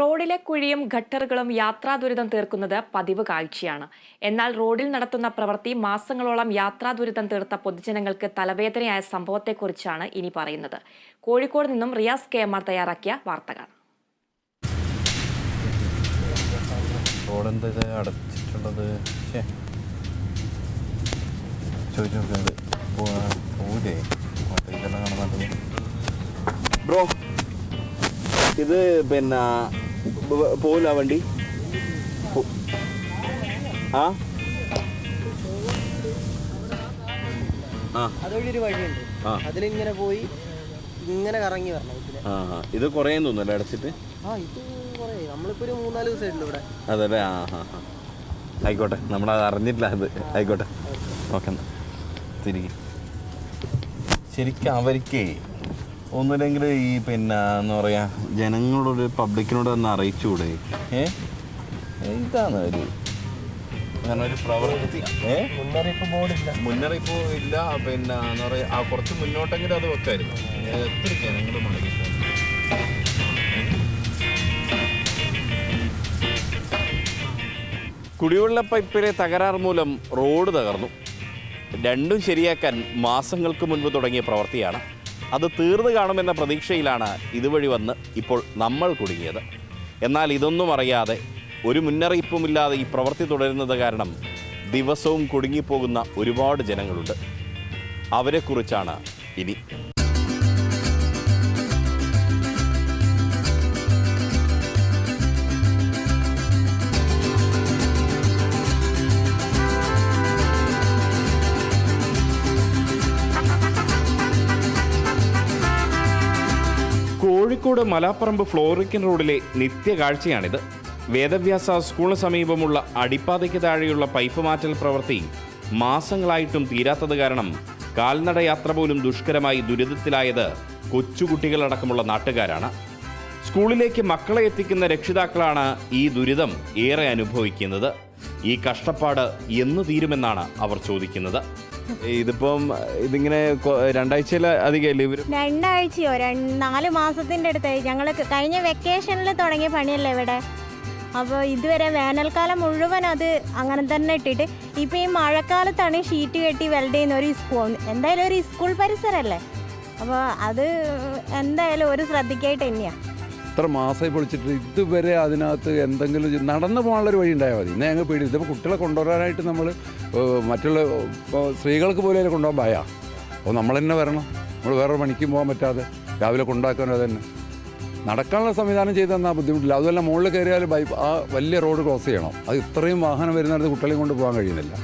റോഡിലെ കുഴിയും ഗട്ടറുകളും യാത്രാ ദുരിതം തീർക്കുന്നത് പതിവ് കാഴ്ചയാണ്. എന്നാൽ റോഡിൽ നടത്തുന്ന പ്രവൃത്തി മാസങ്ങളോളം യാത്രാ ദുരിതം തീർത്ത പൊതുജനങ്ങൾക്ക് തലവേദനയായ സംഭവത്തെക്കുറിച്ചാണ് ഇനി പറയുന്നത്. കോഴിക്കോട് നിന്നും റിയാസ് കെ എം ആർ തയ്യാറാക്കിയ വാർത്തകൾ. അടച്ചിട്ടുള്ളത്? ബ്രോ ഇത് പിന്നെ പോവില്ല വണ്ടി? ആ. അതിലിങ്ങനെ പോയി ഇങ്ങനെ കറങ്ങി വരണം. ഇത് കുറേ തോന്നുന്നല്ലേ അടച്ചിട്ട്? ആ ഇത് കുറേ. നമ്മളിപ്പോ ഒരു മൂന്നാൽ ദിവസമായിട്ടുള്ളൂ ഇവിടെ. അതല്ലേ? ആ നമ്മൾ ആയിക്കോട്ടെ. നമ്മളത് അറിഞ്ഞിട്ടില്ല അത്. ആയിക്കോട്ടെ. ഓക്കെ തിരികെ. ശരിക്കും അവർക്ക് ഒന്നുമില്ലെങ്കിൽ ഈ പിന്നെ എന്താ പറയുക ജനങ്ങളോട് പബ്ലിക്കിനോട് ഒന്ന് അറിയിച്ചുകൂടെ ഏ? ഇതാണ് ഒരു അങ്ങനെ ഒരു പ്രവൃത്തി. ഏ? മുന്നറിയിപ്പ് ബോർഡില്ല. മുന്നറിയിപ്പ് ഇല്ല. പിന്നെ എന്താ പറയുക ആ കുറച്ച് മുന്നോട്ടെങ്കിലും അത് വെക്കായിരുന്നു. എത്ര ജനങ്ങൾ മുടങ്ങി കുടിവെള്ള പൈപ്പിലെ തകരാർ മൂലം റോഡ് തകർന്നു. രണ്ടും ശരിയാക്കാൻ മാസങ്ങൾക്ക് മുൻപ് തുടങ്ങിയ പ്രവൃത്തിയാണ് അത് തീർന്നു കാണുമെന്ന പ്രതീക്ഷയിലാണ് ഇതുവഴി വന്ന് ഇപ്പോൾ നമ്മൾ കുടുങ്ങിയത്. എന്നാൽ ഇതൊന്നും അറിയാതെ ഒരു മുന്നറിയിപ്പുമില്ലാതെ ഈ പ്രവൃത്തി തുടരുന്നത് കാരണം ദിവസവും കുടുങ്ങിപ്പോകുന്ന ഒരുപാട് ജനങ്ങളുണ്ട്. അവരെക്കുറിച്ചാണ് ഇനി കോഴിക്കോട് മലാപ്പറമ്പ് ഫ്ലോറിക്കൻ റോഡിലെ നിത്യകാഴ്ചയാണിത്. വേദവ്യാസ സ്കൂളിന് സമീപമുള്ള അടിപ്പാതയ്ക്ക് താഴെയുള്ള പൈപ്പ് മാറ്റൽ പ്രവൃത്തി മാസങ്ങളായിട്ടും തീരാത്തത് കാരണം കാൽനട യാത്ര പോലും ദുഷ്കരമായി ദുരിതത്തിലായത് കൊച്ചുകുട്ടികളടക്കമുള്ള നാട്ടുകാരാണ്. സ്കൂളിലേക്ക് മക്കളെ എത്തിക്കുന്ന രക്ഷിതാക്കളാണ് ഈ ദുരിതം ഏറെ അനുഭവിക്കുന്നത്. ഈ കഷ്ടപ്പാട് എന്ന് തീരുമെന്നാണ് അവർ ചോദിക്കുന്നത്. ഇതിപ്പം ഇതിങ്ങനെ രണ്ടാഴ്ചയിൽ അധികമല്ലേ രണ്ടാഴ്ചയോ? രണ്ട് നാല് മാസത്തിന്റെ അടുത്തായി. ഞങ്ങൾ കഴിഞ്ഞ വെക്കേഷനിൽ തുടങ്ങിയ പണിയല്ലേ ഇവിടെ? അപ്പോൾ ഇതുവരെ വേനൽക്കാലം മുഴുവൻ അത് അങ്ങനെ തന്നെ ഇട്ടിട്ട് ഇപ്പം ഈ മഴക്കാലത്താണ് ഷീറ്റ് കെട്ടി വെൽഡ് ചെയ്യുന്ന ഒരു സ്കൂൾ എന്തായാലും ഒരു സ്കൂൾ പരിസരമല്ലേ അപ്പോൾ അത് എന്തായാലും ഒരു ശ്രദ്ധിക്കായിട്ട് തന്നെയാണ് ഇത്ര മാസമായി പൊളിച്ചിട്ട് ഇതുവരെ അതിനകത്ത് എന്തെങ്കിലും നടന്നു പോകാനുള്ളൊരു വഴി ഉണ്ടായാൽ മതി. ഇന്ന് ഞങ്ങൾ പേടി. ഇതിപ്പോൾ കുട്ടികളെ കൊണ്ടുവരാനായിട്ട് നമ്മൾ മറ്റുള്ള സ്ത്രീകൾക്ക് പോലും കൊണ്ടുപോകാൻ ഭയ. അപ്പോൾ നമ്മൾ തന്നെ വരണം. നമ്മൾ വേറെ പണിക്കും പോകാൻ പറ്റാതെ രാവിലെ കൊണ്ടാക്കാനോ തന്നെ. നടക്കാനുള്ള സംവിധാനം ചെയ്ത് തന്നാൽ ബുദ്ധിമുട്ടില്ല. അതുമല്ല മുകളിൽ കയറിയാൽ ബൈ ആ വലിയ റോഡ് ക്രോസ് ചെയ്യണം. അത് ഇത്രയും വാഹനം വരുന്നിടത്ത് കുട്ടികളെയും കൊണ്ട് പോകാൻ കഴിയുന്നില്ല.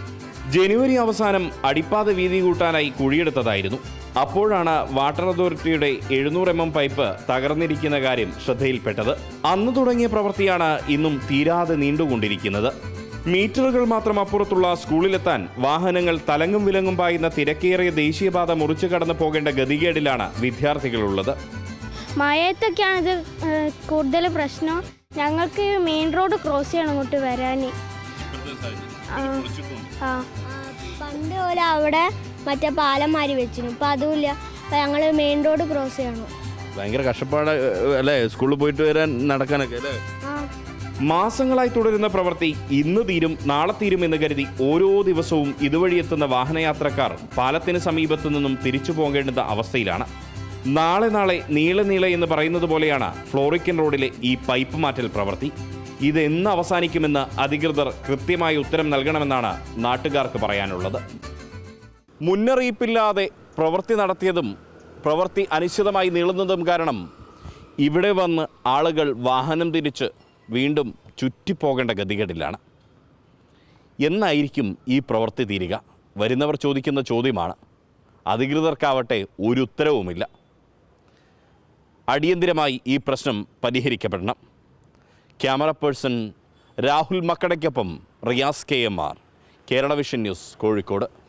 ജനുവരി അവസാനം അടിപ്പാത വീതി കൂട്ടാനായി കുഴിയെടുത്തതായിരുന്നു. അപ്പോഴാണ് വാട്ടർ അതോറിറ്റിയുടെ എഴുന്നൂറ് എം എം പൈപ്പ് തകർന്നിരിക്കുന്ന കാര്യം ശ്രദ്ധയിൽപ്പെട്ടത്. അന്ന് തുടങ്ങിയ പ്രവൃത്തിയാണ് ഇന്നും തീരാതെ നീണ്ടുകൊണ്ടിരിക്കുന്നത്. മീറ്ററുകൾ മാത്രം അപ്പുറത്തുള്ള സ്കൂളിലെത്താൻ വാഹനങ്ങൾ തലങ്ങും വിലങ്ങും പായുന്ന തിരക്കേറിയ ദേശീയപാത മുറിച്ചു കടന്നു പോകേണ്ട ഗതികേടിലാണ് വിദ്യാർത്ഥികളുള്ളത്. മഴയത്തൊക്കെയാണ് ഇത് കൂടുതൽ പ്രശ്നം. ഞങ്ങൾക്ക് മെയിൻ റോഡ് ക്രോസ് ചെയ്യണം അങ്ങോട്ട് വരാൻ ആ. പണ്ട് പോലെ അവിടെ മറ്റേ പാലം മാറി വെച്ചിരുന്നു. ഇപ്പം അതുമില്ല. അപ്പം ഞങ്ങൾ മെയിൻ റോഡ് ക്രോസ് ചെയ്യണം. ഭയങ്കര കഷ്ടപ്പാട് അല്ലേ? സ്കൂളിൽ പോയിട്ട് വരാൻ നടക്കാനൊക്കെ അല്ലേ? മാസങ്ങളായി തുടരുന്ന പ്രവൃത്തി ഇന്ന് തീരും നാളെ തീരും എന്ന് കരുതി ഓരോ ദിവസവും ഇതുവഴി എത്തുന്ന വാഹനയാത്രക്കാർ പാലത്തിന് സമീപത്തു നിന്നും തിരിച്ചു പോകേണ്ടുന്ന അവസ്ഥയിലാണ്. നാളെ നാളെ നീളെ നീളെ എന്ന് പറയുന്നത് പോലെയാണ് ഫ്ലോറിക്കൻ റോഡിലെ ഈ പൈപ്പ് മാറ്റൽ പ്രവൃത്തി. ഇത് എന്ന് അവസാനിക്കുമെന്ന് അധികൃതർ കൃത്യമായ ഉത്തരം നൽകണമെന്നാണ് നാട്ടുകാർക്ക് പറയാനുള്ളത്. മുന്നറിയിപ്പില്ലാതെ പ്രവൃത്തി നടത്തിയതും പ്രവൃത്തി അനിശ്ചിതമായി നീളുന്നതും കാരണം ഇവിടെ വന്ന് ആളുകൾ വാഹനം തിരിച്ച് വീണ്ടും ചുറ്റിപ്പോകേണ്ട ഗതികേടിലാണ്. എന്നായിരിക്കും ഈ പ്രവൃത്തി തീരുക? വരുന്നവർ ചോദിക്കുന്ന ചോദ്യമാണ്. അധികൃതർക്കാവട്ടെ ഒരു ഉത്തരവുമില്ല. അടിയന്തിരമായി ഈ പ്രശ്നം പരിഹരിക്കപ്പെടണം. Camera person Rahul മക്കടയ്ക്കൊപ്പം Riyas K M R. Kerala Vision News Kozhikode.